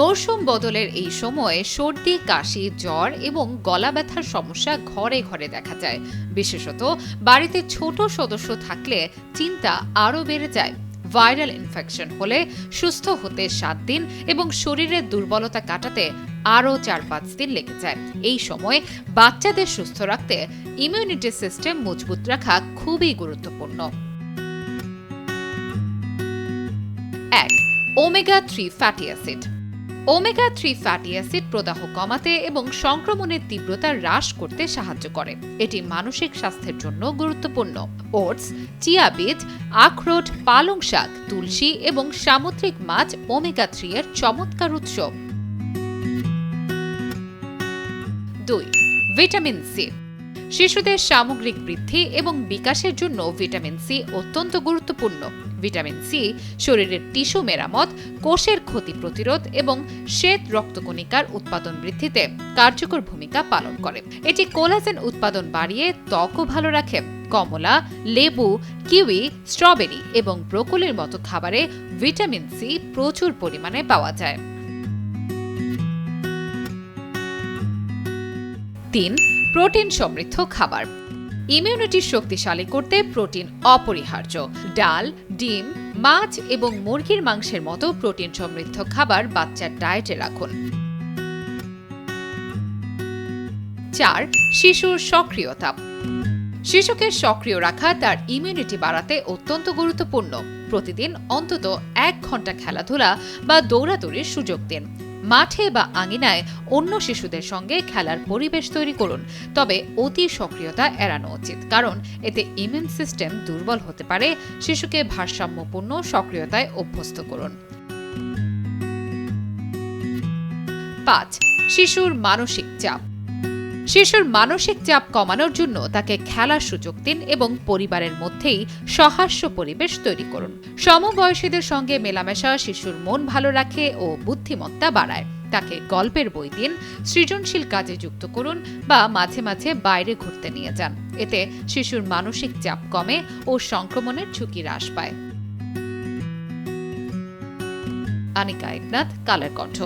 মৌসুম বদলের এই সময়ে সর্দি, কাশি, জ্বর এবং গলা ব্যথার সমস্যা ঘরে ঘরে দেখা যায়। বিশেষত বাড়িতে ছোট সদস্য থাকলে চিন্তা আরও বেড়ে যায়। ভাইরাল ইনফেকশন হলে সুস্থ হতে সাত দিন এবং শরীরের দুর্বলতা কাটাতে আরও চার পাঁচ দিন লেগে যায়। এই সময় বাচ্চাদের সুস্থ রাখতে ইমিউনিটি সিস্টেম মজবুত রাখা খুবই গুরুত্বপূর্ণ। এক omega three fatty acid omega three fatty acid প্রদাহ কমাতে এবং সংক্রমণের তীব্রতা হ্রাস করতে সাহায্য করে। এটি মানসিক স্বাস্থ্যের জন্য গুরুত্বপূর্ণ। ওটস, চিয়া বীজ, আখরোট, পালং শাক, তুলসী এবং সামুদ্রিক মাছ ওমেগা থ্রি এর চমৎকার উৎস। দুই, ভিটামিন সি। শিশুদের সামগ্রিক বৃদ্ধি এবং বিকাশের জন্য ভিটামিন সি অত্যন্ত গুরুত্বপূর্ণ। ভিটামিন সি শরীরের টিস্যু মেরামত, কোষের ক্ষতি প্রতিরোধ এবং শ্বেত রক্তকণিকার উৎপাদন বৃদ্ধিতে কার্যকর ভূমিকা পালন করে। এটি কোলাজেন উৎপাদন বাড়িয়ে ত্বকও ভালো রাখে। কমলা, লেবু, কিউই, স্ট্রবেরি এবং ব্রোকলির মতো খাবারে ভিটামিন সি প্রচুর পরিমাণে পাওয়া যায়। প্রোটিন সমৃদ্ধ খাবার। ইমিউনিটি শক্তিশালী করতে প্রোটিন অপরিহার্য। ডাল, ডিম, মাছ এবং মুরগির মাংসের মতো প্রোটিন সমৃদ্ধ খাবার বাচ্চার ডায়েটে রাখুন। চার, শিশুর সক্রিয়তা। শিশুকে সক্রিয় রাখা তার ইমিউনিটি বাড়াতে অত্যন্ত গুরুত্বপূর্ণ। প্রতিদিন অন্তত এক ঘণ্টা খেলাধুলা বা দৌড়াদৌড়ির সুযোগ দিন। মাঠে বা আঙিনায় অন্য শিশুদের সঙ্গে খেলার পরিবেশ তৈরি করুন। তবে অতি সক্রিয়তা এড়ানো উচিত, কারণ এতে ইমিউন সিস্টেম দুর্বল হতে পারে। শিশুকে ভারসাম্যপূর্ণ সক্রিয়তায় অভ্যস্ত করুন। পাঁচ, শিশুর মানসিক চাপ। শিশুর মানসিক চাপ কমানোর জন্য তাকে খেলার সুযোগ দিন এবং পরিবারের মধ্যেই সহাস্য পরিবেশ তৈরি করুন। সমবয়সীদের সঙ্গে মেলামেশা শিশুর মন ভালো রাখে ও বুদ্ধিমত্তা বাড়ায়। তাকে গল্পের বই দিন, সৃজনশীল কাজে যুক্ত করুন বা মাঝে মাঝে বাইরে ঘুরতে নিয়ে যান। এতে শিশুর মানসিক চাপ কমে ও সংক্রমণের ঝুঁকি হ্রাস পায়। আনিকা একনাথ, কালের কণ্ঠ।